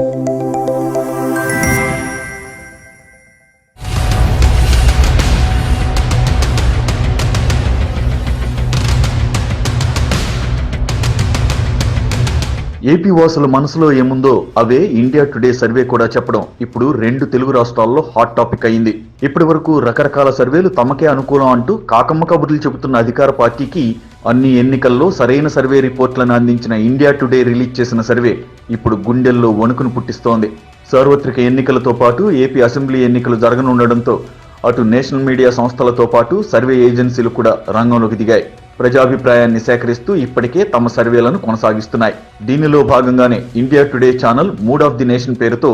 AP వాసుల మనసులో ఏముందో అవే ఇండియా టుడే సర్వే కూడా చెప్పడం. ఇప్పుడు రెండు తెలుగు రాష్ట్రాల్లో హాట్ టాపిక్ అయింది. ఇప్పటి వరకు రకరకాల సర్వేలు తమకే అనుకూలం అంటూ కాకమ్మ కబుర్లు చెబుతున్న అధికార పార్టీకి అన్ని ఎన్నికల్లో సరైన సర్వే రిపోర్ట్లను అందించిన ఇండియా టుడే రిలీజ్ చేసిన సర్వే. ఇప్పుడు గుండెల్లో వణుకును పుట్టిస్తోంది. సార్వత్రిక ఎన్నికలతో పాటు ఏపీ అసెంబ్లీ ఎన్నికలు జరగనుండడంతో అటు నేషనల్ మీడియా సంస్థలతో పాటు సర్వే ఏజెన్సీలు కూడా రంగంలోకి దిగాయి. ప్రజాభిప్రాయాన్ని సేకరిస్తూ ఇప్పటికే తమ సర్వేలను కొనసాగిస్తున్నాయి. దీనిలో భాగంగానే India Today channel mood of the nation పేరుతో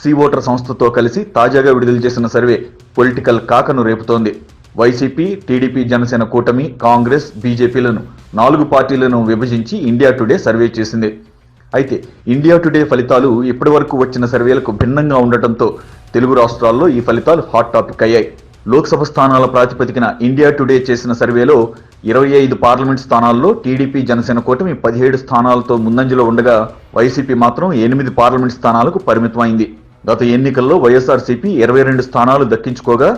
సీ ఓటర్ సంస్థతో కలిసి తాజాగా విడుదల చేసిన సర్వే పొలిటికల్ కాకను రేపుతోంది. వైసీపీ టీడీపీ జనసేన కూటమి కాంగ్రెస్ బీజేపీలను నాలుగు పార్టీలను విభజించి ఇండియా టుడే సర్వే చేసింది. అయితే ఇండియా టుడే ఫలితాలు ఇప్పటివరకు వచ్చిన సర్వేలకు భిన్నంగా ఉండటంతో తెలుగు రాష్ట్రాల్లో ఈ ఫలితాలు హాట్ టాపిక్ అయ్యాయి. లోక్సభ స్థానాల ప్రాతిపదికన ఇండియా టుడే చేసిన సర్వేలో ఇరవై ఐదు పార్లమెంట్ స్థానాల్లో టీడీపీ జనసేన కూటమి పదిహేడు స్థానాలతో ముందంజలో ఉండగా వైసీపీ మాత్రం ఎనిమిది పార్లమెంట్ స్థానాలకు పరిమితమైంది. గత ఎన్నికల్లో వైఎస్ఆర్సీపీ ఇరవై రెండు స్థానాలు దక్కించుకోగా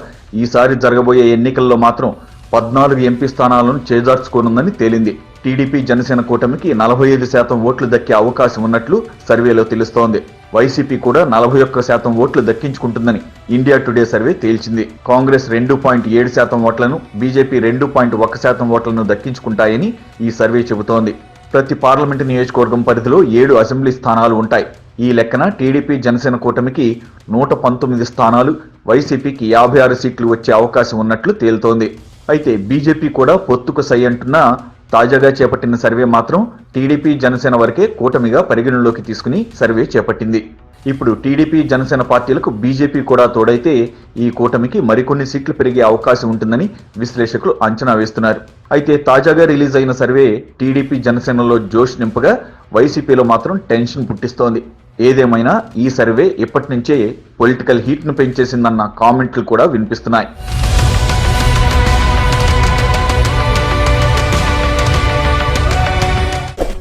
ఈసారి జరగబోయే ఎన్నికల్లో మాత్రం పద్నాలుగు ఎంపీ స్థానాలను చేజార్చుకోనుందని తేలింది. టీడీపీ జనసేన కూటమికి నలభై ఐదు శాతం ఓట్లు దక్కే అవకాశం ఉన్నట్లు సర్వేలో తెలుస్తోంది. వైసీపీ కూడా నలభై ఒక్క శాతం ఓట్లు దక్కించుకుంటుందని ఇండియా టుడే సర్వే తేల్చింది. కాంగ్రెస్ రెండు పాయింట్ ఏడు శాతం ఓట్లను బీజేపీ రెండు పాయింట్ ఒక శాతం ఓట్లను దక్కించుకుంటాయని ఈ సర్వే చెబుతోంది. ప్రతి పార్లమెంటు నియోజకవర్గం పరిధిలో ఏడు అసెంబ్లీ స్థానాలు ఉంటాయి. ఈ లెక్కన టీడీపీ జనసేన కూటమికి నూట పంతొమ్మిది స్థానాలు వైసీపీకి యాభై ఆరు సీట్లు వచ్చే అవకాశం ఉన్నట్లు తేలుతోంది. అయితే బీజేపీ కూడా పొత్తుకు సై అంటున్నా తాజాగా చేపట్టిన సర్వే మాత్రం టీడీపీ జనసేన వరకే కూటమిగా పరిగణలోకి తీసుకుని సర్వే చేపట్టింది. ఇప్పుడు టీడీపీ జనసేన పార్టీలకు బీజేపీ కూడా తోడైతే ఈ కూటమికి మరికొన్ని సీట్లు పెరిగే అవకాశం ఉంటుందని విశ్లేషకులు అంచనా వేస్తున్నారు. అయితే తాజాగా రిలీజ్ అయిన సర్వే టీడీపీ జనసేనలో జోష్ నింపగా వైసీపీలో మాత్రం టెన్షన్ పుట్టిస్తోంది. ఏదేమైనా ఈ సర్వే ఇప్పటి నుంచే పొలిటికల్ హీట్ను పెంచేసిందన్న కామెంట్లు కూడా వినిపిస్తున్నాయి.